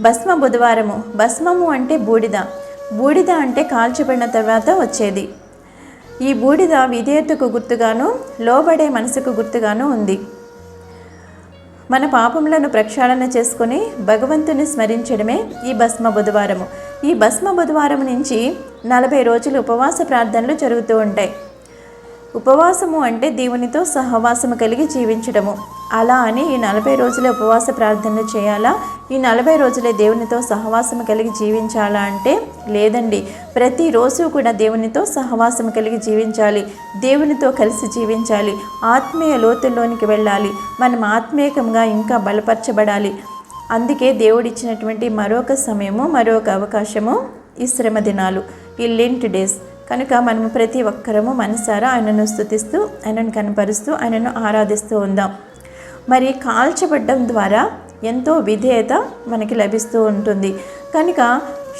భస్మ బుధవారము. భస్మము అంటే బూడిద. బూడిద అంటే కాల్చిబడిన తర్వాత వచ్చేది. ఈ బూడిద విధేయతకు గుర్తుగాను లోబడే మనసుకు గుర్తుగాను ఉంది. మన పాపములను ప్రక్షాళన చేసుకుని భగవంతుని స్మరించడమే ఈ భస్మ బుధవారము. ఈ భస్మ బుధవారం నుంచి నలభై రోజులు ఉపవాస ప్రార్థనలు జరుగుతూ ఉంటాయి. ఉపవాసము అంటే దేవునితో సహవాసము కలిగి జీవించడము. అలా అని ఈ నలభై రోజుల ఉపవాస ప్రార్థనలు చేయాలా? ఈ నలభై రోజులే దేవునితో సహవాసం కలిగి జీవించాలా అంటే లేదండి. ప్రతిరోజు కూడా దేవునితో సహవాసం కలిగి జీవించాలి. దేవునితో కలిసి జీవించాలి. ఆత్మీయ లోతుల్లోనికి వెళ్ళాలి. మనం ఆత్మీయకంగా ఇంకా బలపరచబడాలి. అందుకే దేవుడిచ్చినటువంటి మరొక సమయము మరొక అవకాశము ఈ శ్రమ దినాలు ఈ లెంట్ డేస్ కనుక మనము ప్రతి ఒక్కరము మనసారా ఆయనను స్థుతిస్తూ ఆయనను కనపరుస్తూ ఆయనను ఆరాధిస్తూ ఉందాం. మరి కాల్చబడ్డం ద్వారా ఎంతో విధేయత మనకి లభిస్తూ ఉంటుంది. కనుక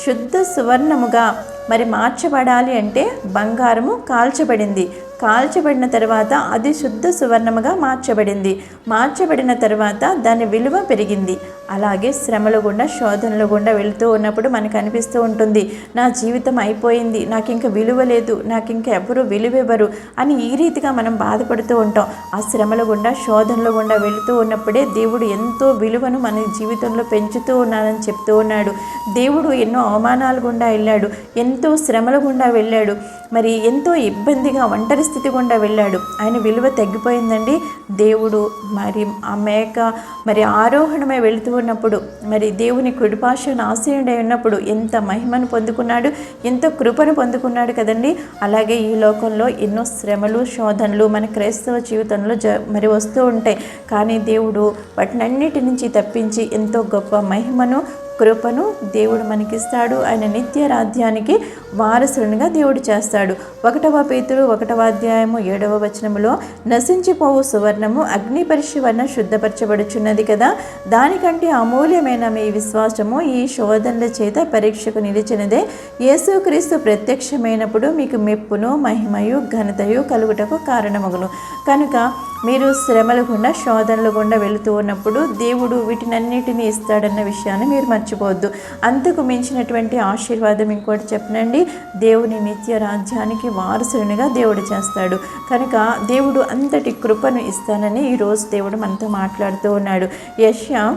శుద్ధ సువర్ణముగా. మరి మార్చబడాలి అంటే బంగారము కాల్చబడింది. కాల్చబడిన తర్వాత అది శుద్ధ సువర్ణముగా మార్చబడింది. మార్చబడిన తర్వాత దాని విలువ పెరిగింది. అలాగే శ్రమలు గుండా శోధనలు గుండా వెళుతూ ఉన్నప్పుడు మనకు అనిపిస్తూ ఉంటుంది నా జీవితం అయిపోయింది నాకు ఇంక విలువ లేదు నాకు ఇంక ఎవరు విలువ ఇవ్వరు అని ఈ రీతిగా మనం బాధపడుతూ ఉంటాం. ఆ శ్రమల గుండా శోధనలు గుండా వెళుతూ ఉన్నప్పుడే దేవుడు ఎంతో విలువను మన జీవితంలో పెంచుతూ ఉన్నానని చెప్తూ ఉన్నాడు. దేవుడు ఎన్నో అవమానాల గుండా వెళ్ళాడు. ఎంతో శ్రమల గుండా వెళ్ళాడు. మరి ఎంతో ఇబ్బందిగా ఒంటరి స్థితి గుండా వెళ్ళాడు. ఆయన విలువ తగ్గిపోయిందండి. దేవుడు మరి ఆ మేక మరి ఆరోహణమై వెళుతూ ఉన్నప్పుడు మరి దేవుని కుడిపాషను ఆశ్రయుడై ఉన్నప్పుడు ఎంత మహిమను పొందుకున్నాడు ఎంతో కృపను పొందుకున్నాడు కదండి. అలాగే ఈ లోకంలో ఎన్నో శ్రమలు శోధనలు మన క్రైస్తవ జీవితంలో జ మరి వస్తూ ఉంటాయి. కానీ దేవుడు వాటినన్నిటి నుంచి తప్పించి ఎంతో గొప్ప మహిమను కృపను దేవుడు మనకిస్తాడు. ఆయన నిత్య రాధ్యానికి వారసుడినిగా దేవుడు చేస్తాడు. ఒకటవ పేతురు ఒకటవ అధ్యాయము ఏడవ వచనములో నశించిపోవు సువర్ణము అగ్ని పరీక్ష శుద్ధపరచబడుచున్నది కదా. దానికంటే అమూల్యమైన మీ విశ్వాసము ఈ శోధనల చేత పరీక్షకు నిలిచినదే. యేసుక్రీస్తు ప్రత్యక్షమైనప్పుడు మీకు మెప్పును మహిమయు ఘనతయు కలుగుటకు కారణమగును. కనుక మీరు శ్రమల గుండా శోధనల గుండా వెళుతూ ఉన్నప్పుడు దేవుడు వీటినన్నిటినీ ఇస్తాడన్న విషయాన్ని మీరు మర్చిపోవద్దు. అంతకు మించినటువంటి ఆశీర్వాదం ఇంకోటి చెప్పనండి. దేవుని నిత్య రాజ్యానికి వారసునిగా దేవుడు చేస్తాడు. కనుక దేవుడు అంతటి కృపను ఇస్తానని ఈరోజు దేవుడు మనతో మాట్లాడుతూ ఉన్నాడు. యశ్యా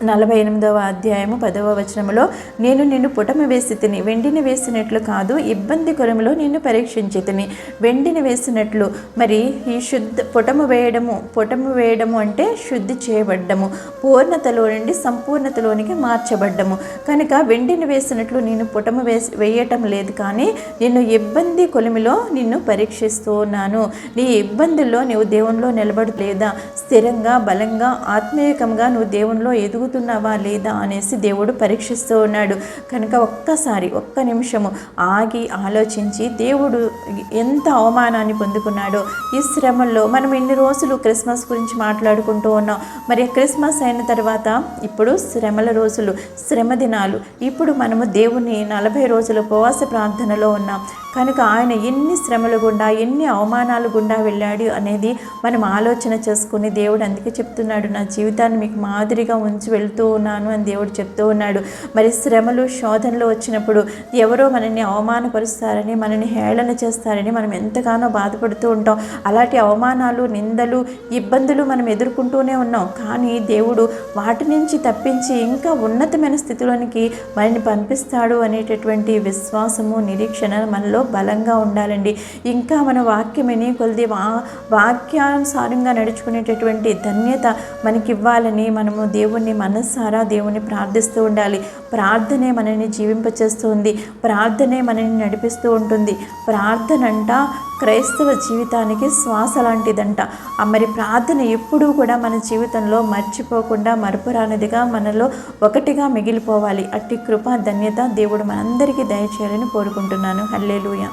నలభై ఎనిమిదవ అధ్యాయము పదవ వచనములో నేను నిన్ను పుటమి వేసి తిని వెండిని వేసినట్లు కాదు ఇబ్బంది కొరములో నిన్ను పరీక్షించి తిని వెండిని వేసినట్లు మరి ఈ శుద్ధ పుటము వేయడము పుటము వేయడము అంటే శుద్ధి చేయబడ్డము పూర్ణతలో నుండి సంపూర్ణతలోనికి మార్చబడ్డము. కనుక వెండిని వేసినట్లు నేను పుటము వేసి వేయటం లేదు కానీ నిన్ను ఇబ్బంది కొలిమిలో నిన్ను పరీక్షిస్తూ ఉన్నాను నీ ఇబ్బందుల్లో నువ్వు దేవునిలో నిలబడలేదా? స్థిరంగా బలంగా ఆత్మీయకంగా నువ్వు దేవునిలో ఎదుగుతున్నావా లేదా అనేసి దేవుడు పరీక్షిస్తూ ఉన్నాడు. కనుక ఒక్కసారి ఒక్క నిమిషము ఆగి ఆలోచించి దేవుడు ఎంత అవమానాన్ని పొందుకున్నాడో ఈ శ్రమల్లో మనం ఇన్ని రోజులు క్రిస్మస్ గురించి మాట్లాడుకుంటూ ఉన్నాం. మరి క్రిస్మస్ అయిన తర్వాత ఇప్పుడు శ్రమల రోజులు శ్రమ దినాలు. ఇప్పుడు మనము దేవుని నలభై రోజుల ఉపవాస ప్రార్థనలో ఉన్నాం. కనుక ఆయన ఎన్ని శ్రమలు గుండా ఎన్ని అవమానాలు గుండా వెళ్ళాడు అనేది మనం ఆలోచన చేసుకుని దేవుడు అందుకే చెప్తున్నాడు నా జీవితాన్ని మీకు మాదిరిగా ఉంచి వెళ్తూ ఉన్నాను అని దేవుడు చెప్తూ ఉన్నాడు. మరి శ్రమలు శోధనలు వచ్చినప్పుడు ఎవరో మనల్ని అవమానపరుస్తారని మనల్ని హేళన చేస్తారని మనం ఎంతగానో బాధపడుతూ ఉంటాం. అలాంటి అవమానాలు నిందలు ఇబ్బందులు మనం ఎదుర్కొంటూనే ఉన్నాం. కానీ దేవుడు వాటి నుంచి తప్పించి ఇంకా ఉన్నతమైన స్థితిలోనికి మనల్ని పంపిస్తాడు అనేటటువంటి విశ్వాసము నిరీక్షణ మనలో బలంగా ఉండాలండి. ఇంకా మన వాక్యమని కొద్ది వా వాక్యానుసారంగా నడుచుకునేటటువంటి ధన్యత మనకివ్వాలని మనము దేవుణ్ణి మనస్సారా దేవుణ్ణి ప్రార్థిస్తూ ఉండాలి. ప్రార్థనే మనల్ని జీవింపచేస్తుంది. ప్రార్థనే మనల్ని నడిపిస్తూ ఉంటుంది. ప్రార్థన అంట క్రైస్తవ జీవితానికి శ్వాస లాంటిదంట. మరి ప్రార్థన ఎప్పుడూ కూడా మన జీవితంలో మర్చిపోకుండా మరపురానిదిగా మనలో ఒకటిగా మిగిలిపోవాలి. అట్టి కృప ధన్యత దేవుడు మనందరికీ దయచేయాలని కోరుకుంటున్నాను. హల్లేలుయా.